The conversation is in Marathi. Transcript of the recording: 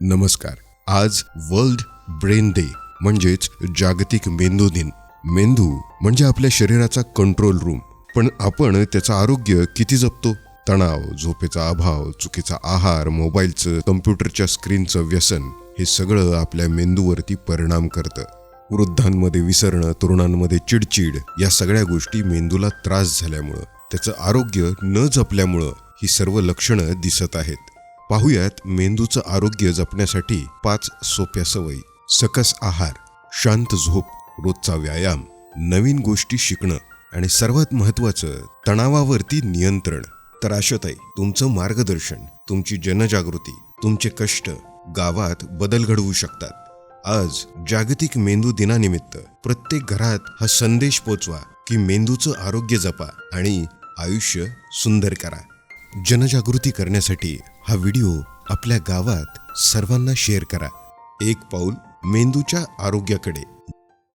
नमस्कार. आज वर्ल्ड ब्रेन डे म्हणजेच जागतिक मेंदू दिन. मेंदू म्हणजे आपल्या शरीराचा कंट्रोल रूम पण आपण त्याचं आरोग्य किती जपतो? तणाव झोपेचा अभाव चुकीचा आहार मोबाईलचं कम्प्युटरच्या स्क्रीनचं व्यसन हे सगळं आपल्या मेंदूवरती परिणाम करतं. वृद्धांमध्ये विसरणं तरुणांमध्ये चिडचिड या सगळ्या गोष्टी मेंदूला त्रास झाल्यामुळं. त्याचं आरोग्य न जपल्यामुळं ही सर्व लक्षणं दिसत आहेत. पाहुयात मेंदूचं आरोग्य जपण्यासाठी पाच सोप्या सवयी. सकस आहार शांत झोप रोजचा व्यायाम नवीन गोष्टी शिकणं आणि सर्वात महत्वाचं तणावावरती नियंत्रण. तर आशताई तुमचं मार्गदर्शन तुमची जनजागृती तुमचे कष्ट गावात बदल घडवू शकतात. आज जागतिक मेंदू दिनानिमित्त प्रत्येक घरात हा संदेश पोचवा. की मेंदूचं आरोग्य जपा आणि आयुष्य सुंदर करा. जनजागृती करण्यासाठी हा व्हिडिओ आपल्या गावात सर्वांना शेअर करा. एक पाऊल मेंदूच्या आरोग्याकडे.